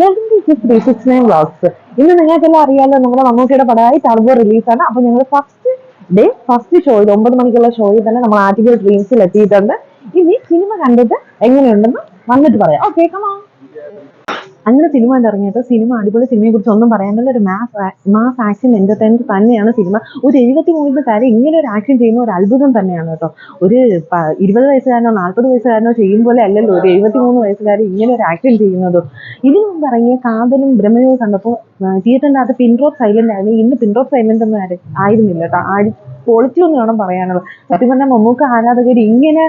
Welcome to vlogs ഇന്ന് നിങ്ങൾക്കെല്ലാം അറിയാലോ നമ്മുടെ മമ്മൂട്ടിയുടെ പടമായി ടർബോ റിലീസാണ് അപ്പൊ ഞങ്ങൾ ഫസ്റ്റ് ഡേ ഫസ്റ്റ് ഷോയിൽ ഒമ്പത് മണിക്കുള്ള ഷോയിൽ തന്നെ നമ്മൾ ആർട്ടിക്കൽ ഡ്രീംസിൽ എത്തിയിട്ടുണ്ട്. ഇനി സിനിമ കണ്ടിട്ട് എങ്ങനെയുണ്ടെന്ന് വന്നിട്ട് പറയാം. ഓക്കെ കമാ അങ്ങനെ സിനിമ കണ്ട് ഇറങ്ങിയിട്ട് സിനിമ അടിപൊളി സിനിമയെ കുറിച്ച് ഒന്നും പറയാനുള്ള ഒരു മാസ് മാസ് ആക്ഷൻ എന്റർടൈൻമെന്റ് തന്നെയാണ് സിനിമ ഒരു എഴുപത്തി മൂന്ന് കാര്യം ഇങ്ങനെ ഒരു ആക്ഷൻ ചെയ്യുന്ന ഒരു അത്ഭുതം തന്നെയാണ് കേട്ടോ. ഒരു ഇരുപത് വയസ്സുകാരനോ നാൽപ്പത് വയസ്സുകാരനോ ചെയ്യും പോലെ അല്ലല്ലോ. ഒരു എഴുപത്തി മൂന്ന് വയസ്സുകാരൻ ഇങ്ങനെ ഒരു ആക്ഷൻ ചെയ്യുന്നതും. ഇതിനു മുമ്പ് ഇറങ്ങിയ കാതലും ബ്രഹ്മയോ കണ്ടപ്പോൾ തിയേറ്ററിന്റെ അകത്ത് പിൻഡ്രോപ്പ് സൈലന്റ് ആയിരുന്നു. ഇന്ന് പിൻഡ്രോപ്പ് സൈലന്റ് ഒന്നും ആയിരുന്നില്ല കേട്ടോ. ആടി ക്വാളിറ്റി ഒന്നും വേണം പറയാനുള്ളത്. സത്യം പറഞ്ഞാൽ മമ്മൂക്ക ആരാധകർ ഇങ്ങനെ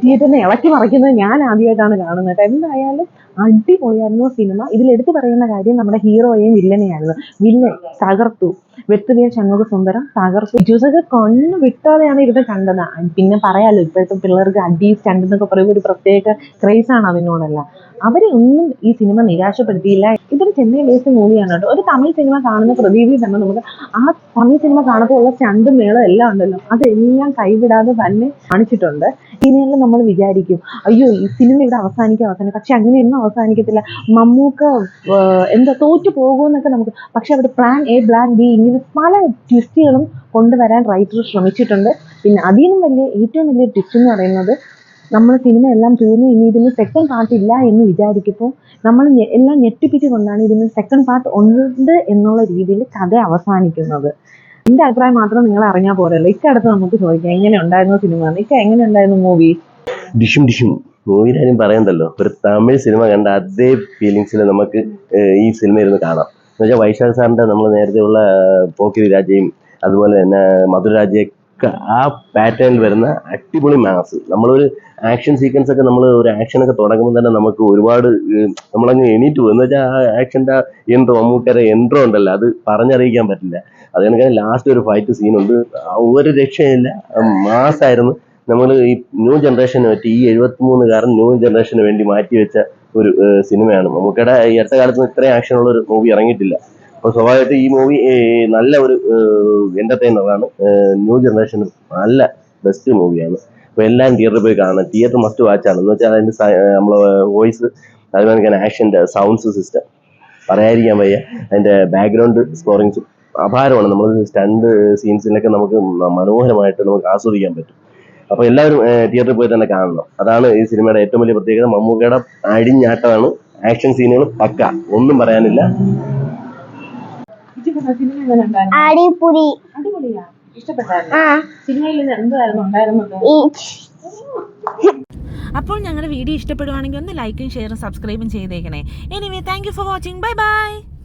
തിയേറ്ററിനെ ഇളക്കി മറിക്കുന്നത് ഞാൻ ആദ്യമായിട്ടാണ് കാണുന്നത്. എന്തായാലും അടിപൊളിയായിരുന്നു സിനിമ ഇതിൽ എടുത്തു പറയുന്ന കാര്യം നമ്മുടെ ഹീറോയെയും വില്ലനെയായിരുന്നു. വില്ലൻ തകർത്തു. വെത്തുവിയ ഷൺമുഖ സുന്ദരം തകർത്തു. ജ്യൂസക കണ്ണ് വിട്ടാതെയാണ് ഇരുന്ന് കണ്ടത്. പിന്നെ പറയാലോ ഇപ്പോഴത്തെ പിള്ളേർക്ക് അടി സ്റ്റണ്ട് എന്നൊക്കെ പറയുമ്പോൾ ഒരു പ്രത്യേക ക്രേസ് ആണ് അതിനോടല്ല. അവരെ ഒന്നും ഈ സിനിമ നിരാശപ്പെടുത്തിയില്ല. ഇതൊരു ചെന്നൈ ബേസ്ഡ് മൂവിയാണ് കേട്ടോ. ഒരു തമിഴ് സിനിമ കാണുന്ന പ്രതീതി തന്നെ നമുക്ക് ആ തമിഴ് സിനിമ കാണുമ്പോൾ ഉള്ള സ്റ്റണ്ടും മേളം എല്ലാം ഉണ്ടല്ലോ. അതെല്ലാം കൈവിടാതെ തന്നെ കാണിച്ചിട്ടുണ്ട്. ഇനിയെല്ലാം നമ്മൾ വിചാരിക്കും അയ്യോ ഈ സിനിമ ഇവിടെ അവസാനിക്കും. അവസാനം പക്ഷെ അങ്ങനെയൊന്നും അവസാനിക്കത്തില്ല. മമ്മൂക്ക എന്താ തോറ്റു പോകുമെന്നൊക്കെ നമുക്ക് പക്ഷെ അവിടെ പ്ലാൻ എ പ്ലാൻ ബി ഇങ്ങനെ പല ട്വിസ്റ്റുകളും കൊണ്ടുവരാൻ റൈറ്റർ ശ്രമിച്ചിട്ടുണ്ട്. പിന്നെ അതിനും വലിയ ഏറ്റവും വലിയ ട്വിസ്റ്റ് എന്ന് പറയുന്നത് നമ്മൾ സിനിമ എല്ലാം തീർന്നു ഇനി ഇതിന് സെക്കൻഡ് പാർട്ട് ഇല്ല എന്ന് വിചാരിക്കുമ്പോൾ നമ്മൾ എല്ലാം ഞെട്ടിപ്പിച്ചുകൊണ്ടാണ് ഇതിന് സെക്കൻഡ് പാർട്ട് ഉണ്ട് എന്നുള്ള രീതിയിൽ കഥ അവസാനിക്കുന്നത്. എന്റെ അഭിപ്രായം മാത്രം നിങ്ങൾ അറിഞ്ഞാൽ പോരല്ലോ. ഇക്കടുത്ത് നമുക്ക് ചോദിക്കാം എങ്ങനെ ഉണ്ടായിരുന്നു സിനിമ ഇക്ക എങ്ങനെ ഉണ്ടായിരുന്നു മൂവി ഡിഷും ഡിഷും. കാര്യം പറയണ്ടല്ലോ. ഒരു തമിഴ് സിനിമ കണ്ട അതേ ഫീലിങ്സിൽ നമുക്ക് ഈ സിനിമ ഇരുന്ന് കാണാം. എന്ന് വെച്ചാൽ വൈശാഖ് സാറിന്റെ നമ്മൾ നേരത്തെ ഉള്ള പോക്കിരി രാജയും അതുപോലെ തന്നെ മധുരാജയൊക്കെ ആ പാറ്റേണിൽ വരുന്ന അടിപൊളി മാസ് നമ്മളൊരു ആക്ഷൻ സീക്വൻസ് ഒക്കെ നമ്മൾ ഒരു ആക്ഷൻ ഒക്കെ തുടങ്ങുമ്പോൾ തന്നെ നമുക്ക് ഒരുപാട് നമ്മളങ്ങ് എണീറ്റ് പോകും. എന്ന് വെച്ചാൽ ആ ആക്ഷന്റെ എൻട്രോ അമ്മൂക്കര എൻട്രോ ഉണ്ടല്ലോ അത് പറഞ്ഞറിയിക്കാൻ പറ്റില്ല. അത് കണക്ക് ലാസ്റ്റ് ഒരു ഫൈറ്റ് സീനുണ്ട് ഒരു രക്ഷയില്ല. മാസായിരുന്നു നമ്മൾ ഈ ന്യൂ ജനറേഷന് പറ്റി ഈ എഴുപത്തിമൂന്നുകാരൻ ന്യൂ ജനറേഷന് വേണ്ടി മാറ്റി വെച്ച ഒരു സിനിമയാണ്. മമ്മൂക്കയുടെ ഈ അടുത്ത കാലത്ത് ഇത്രയും ആക്ഷനുള്ള ഒരു മൂവി ഇറങ്ങിയിട്ടില്ല. അപ്പോൾ സ്വാഭാവികമായിട്ട് ഈ മൂവി നല്ല ഒരു എന്റർടൈനറാണ് ന്യൂ ജനറേഷൻ നല്ല ബെസ്റ്റ് മൂവിയാണ് അപ്പോൾ എല്ലാം തിയേറ്ററിൽ പോയി കാണണം. തിയേറ്റർ മസ്റ്റ് വാച്ച് ആണ്. എന്ന് വെച്ചാൽ അതിന്റെ നമ്മളെ വോയിസ് അതുപോലെ തന്നെ ആക്ഷന്റെ സൗണ്ട്സ് സിസ്റ്റം പറയാതിരിക്കാൻ വയ്യ. അതിന്റെ ബാക്ക്ഗ്രൗണ്ട് സ്കോറിങ്സും അപാരമാണ്. നമ്മൾ സ്റ്റണ്ട് സീൻസിലൊക്കെ നമുക്ക് മനോഹരമായിട്ട് നമുക്ക് ആസ്വദിക്കാൻ പറ്റും. അപ്പോൾ എല്ലാവരും തിയേറ്ററിൽ പോയി തന്നെ കാണണം. അതാണ് ഈ സിനിമയുടെ ഏറ്റവും വലിയ പ്രത്യേകത. മമ്മൂക്കയുടെ അടിഞ്ഞാട്ടമാണ് ആക്ഷൻ സീനുകൾ പക്ക. ഒന്നും പറയാനില്ല. അടിപൊളി. അടിപൊളിയാ? ഇഷ്ടപ്പെട്ടായിരുന്നു? ആ. സിനിമയിൽ ഇത് എന്തായിരുന്നു ഉണ്ടായിരുന്നത്? അപ്പോൾ ഞങ്ങളുടെ വീഡിയോ ഇഷ്ടപ്പെടുവാണെങ്കിൽ ഒന്ന് ലൈക്കും ഷെയറും സബ്സ്ക്രൈബും ചെയ്തേക്കണേ. Anyway thank you for watching bye bye